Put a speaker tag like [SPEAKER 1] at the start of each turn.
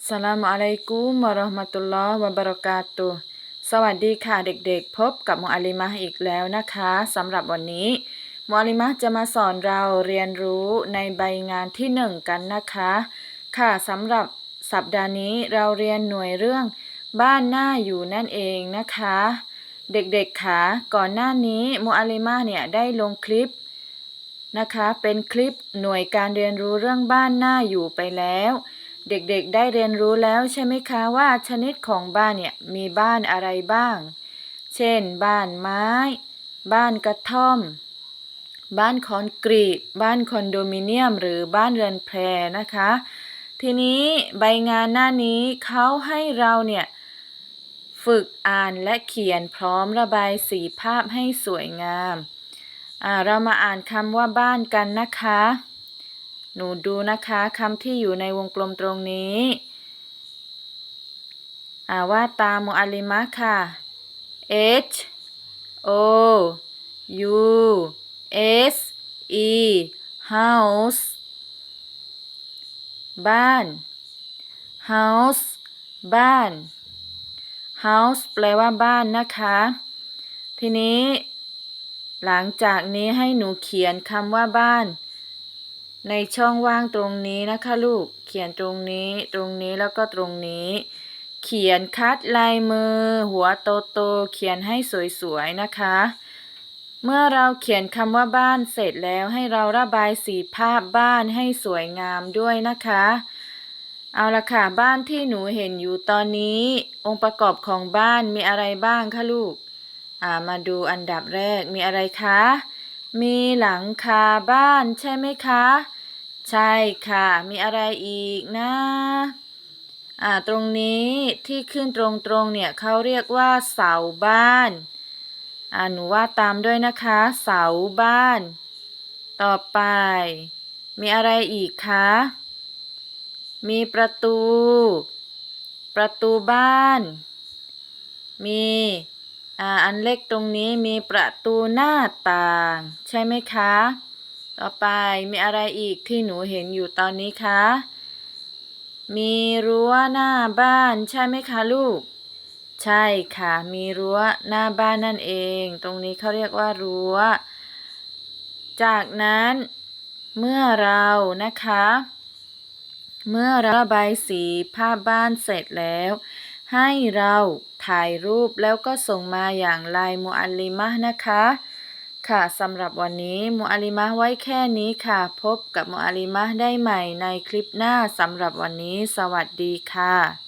[SPEAKER 1] อัสลามุอะลัยกุมวะเราะห์มะตุลลอฮ์วะบะเราะกาตุฮ์สวัสดีค่ะเด็กๆ พบกับมุอัลลิมะอีกแล้วนะคะสำหรับวันนี้มุอัลลิมะจะมาสอนเราเรียนรู้ในใบงานที่หนึ่งกันนะคะ ค่ะสำหรับสัปดาห์นี้เราเรียนหน่วยเรื่องบ้านหน้าอยู่นั่นเองนะคะ เด็กๆค่ะก่อนหน้านี้มุอัลลิมะเนี่ยได้ลงคลิปนะคะ เป็นคลิปหน่วยการเรียนรู้เรื่องบ้านหน้าอยู่ไปแล้ว เด็กๆได้เรียนรู้แล้วใช่ไหมคะว่าชนิดของบ้านเนี่ยมีบ้านอะไรบ้าง เช่น บ้านไม้ บ้านกระท่อม บ้านคอนกรีต บ้านคอนโดมิเนียม หรือบ้านเรือนแพรนะคะ ทีนี้ใบงานหน้านี้เขาให้เราเนี่ยฝึกอ่านและเขียนพร้อมระบายสีภาพให้สวยงาม เรามาอ่านคำว่าบ้านกันนะคะ หนูดูนะคะคำที่อยู่ในวงกลมตรงนี้อ่าว่าตามมุอัลลิมะค่ะ H O U S E house บ้าน house บ้าน house แปลว่าบ้านนะคะ ทีนี้ หลังจากนี้ให้หนูเขียนคำว่าบ้าน ในช่องว่างตรงนี้นะคะลูก เขียนตรงนี้ ตรงนี้แล้วก็ตรงนี้ เขียนคัดลายมือ หัวโตโตๆเขียนให้สวยๆนะคะ เมื่อเราเขียนคำว่าบ้านเสร็จแล้วให้เราระบายสีภาพบ้านให้สวยงามด้วยนะคะ เอาละค่ะบ้านที่หนูเห็นอยู่ตอนนี้ องค์ประกอบของบ้านมีอะไรบ้างคะลูก อ่ามาดูอันดับแรกมีอะไรคะ มีหลังคาบ้านใช่ไหมคะ ใช่ค่ะ มีอะไรอีกนะ อ่า ตรงนี้ที่ขึ้นตรงๆเนี่ยเขาเรียกว่าเสาบ้าน อ่า หนูว่าตามด้วยนะคะ เสาบ้าน ต่อไป มีอะไรอีกคะ มีประตู ประตูบ้าน มี อ่าอันเล็กตรงนี้มีประตูหน้าต่าง ใช่ไหมคะ ต่อไปมีอะไรอีกที่หนูเห็นอยู่ตอนนี้คะ มีรั้วหน้าบ้านใช่ไหมคะลูก ใช่ค่ะ มีรั้วหน้าบ้านนั่นเอง ตรงนี้เขาเรียกว่ารั้ว จากนั้นเมื่อเรานะคะ เมื่อเราระบายสีภาพบ้านเสร็จแล้ว ให้เรา ถ่ายรูปแล้วก็ส่งมาอย่างลายมูอัลลิมะนะคะ ค่ะสำหรับวันนี้มูอัลลิมะไว้แค่นี้ค่ะ พบกับมูอัลลิมะได้ใหม่ในคลิปหน้าสำหรับวันนี้ สวัสดีค่ะ